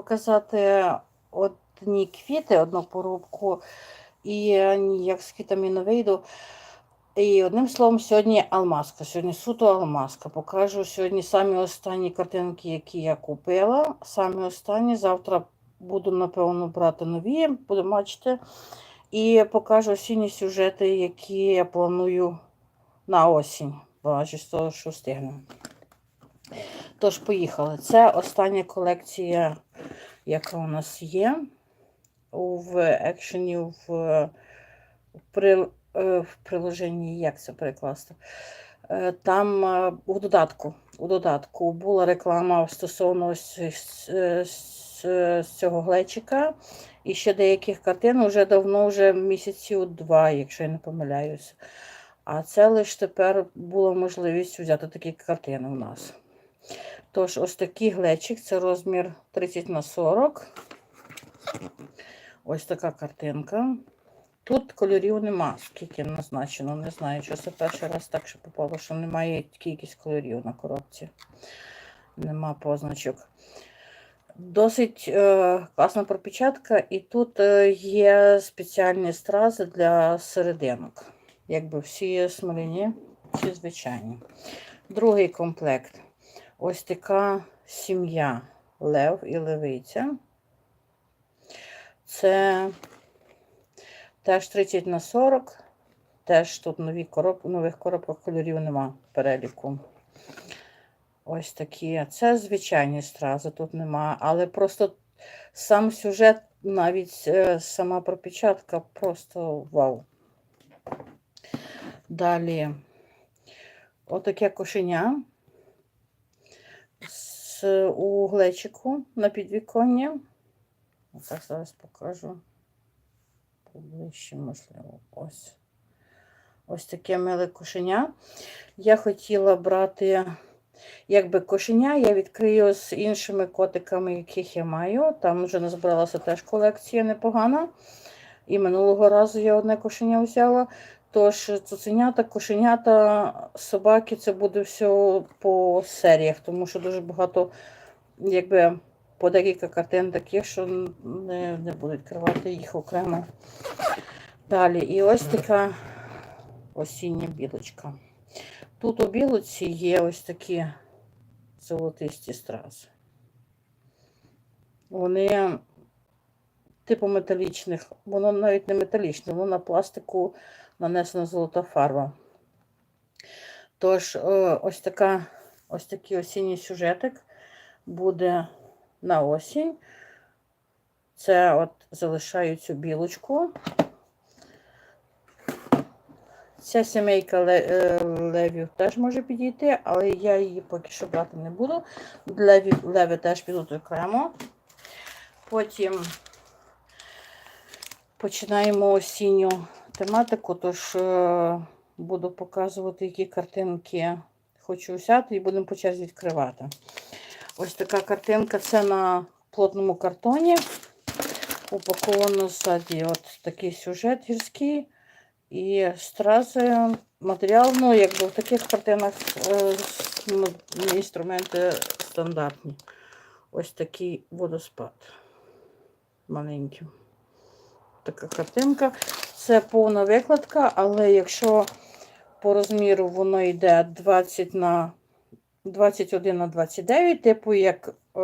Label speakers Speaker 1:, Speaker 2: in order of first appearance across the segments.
Speaker 1: показати одні квіти, одну порубку, і ніяк з квітами не вийду. І одним словом, сьогодні алмазка. Сьогодні суто алмазка. Покажу сьогодні самі останні картинки, які я купила. Самі останні. Завтра буду, напевно, брати нові, будемо бачити. І покажу осінні сюжети, які я планую на осінь. Бачу з того, що встигну. Тож, поїхали. Це остання колекція, яка у нас є. В екшені, в, в, е, в приложенні, як це перекласти? Е, Там е, у додатку, у додатку була реклама стосовно цього глечика. І ще деяких картин вже давно, вже місяців два, якщо я не помиляюся. А це лише тепер була можливість взяти такі картини у нас. Тож, ось такий глечик, це розмір 30 на 40. Ось така картинка. Тут кольорів нема, скільки назначено. Не знаю, що це перший раз так, що попало, що немає кількість кольорів на коробці. Нема позначок. Досить е, класна пропечатка, і тут е, є спеціальні стрази для серединок. Якби всі смоляні, всі звичайні. Другий комплект. Ось така сім'я Лев і Левиця. Це теж 30 на 40. Теж тут нові короб... нових коробках кольорів нема переліку. Ось такі. Це звичайні стрази, тут нема. Але просто сам сюжет, навіть е, сама пропечатка, просто вау. Далі отаке кошеня у глечику на підвіконні. Так зараз покажу поближче, можливо. Ось. Ось таке миле кошеня. Я хотіла брати, якби кошеня, я відкрию з іншими котиками, яких я маю. Там вже назбиралася теж колекція непогана. І минулого разу я одне кошеня взяла. Тож цуценята, кошенята, собаки це буде все по серіях, тому що дуже багато, якби по декілька картин таких, що не, не буду відкривати їх окремо. Далі, і ось така осіння білочка. Тут у білоці є ось такі золотисті стрази. Вони типу металічних, воно навіть не металічне, воно на пластику нанесена золота фарба. Тож, е, ось така, ось такий осінній сюжетик буде на осінь. Це от залишаю цю білочку. Ця сімейка е, левів теж може підійти, але я її поки що брати не буду. Леві, леви теж підуть окремо. Потім починаємо осінню тематику, тож е, буду показувати, які картинки хочу взяти, і будемо по черзі відкривати. Ось така картинка це на плотному картоні. Упаковано ззаді от такий сюжет гірський. І стрази, матеріал, ну, якби в таких картинах е, інструменти стандартні. Ось такий водоспад. Маленький. Така картинка. Це повна викладка, але якщо по розміру воно йде 20 на 21 на 29, типу, як е,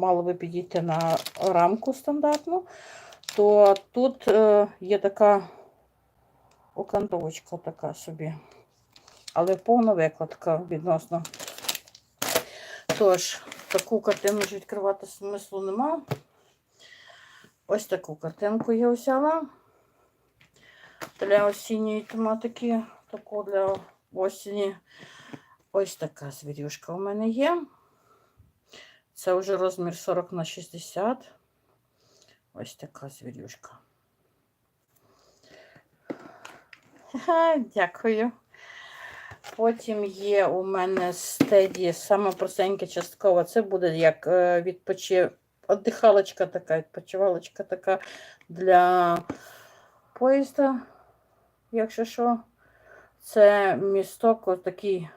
Speaker 1: мало би підійти на рамку стандартну, то тут е, є така окантовочка така собі. Але повна викладка відносно. Тож, таку картину вже відкривати смислу нема. Ось таку картинку я взяла для осінньої тематики, таку для осені. Ось така звірюшка у мене є. Це вже розмір 40 на 60. Ось така звірюшка. Дякую. Потім є у мене стеді, саме простеньке частково. Це буде як е, відпочив. Отдихалочка така, відпочивалочка така для поїзда, якщо що. Це місток ось такий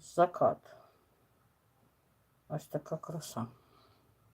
Speaker 1: закат. Ось така краса.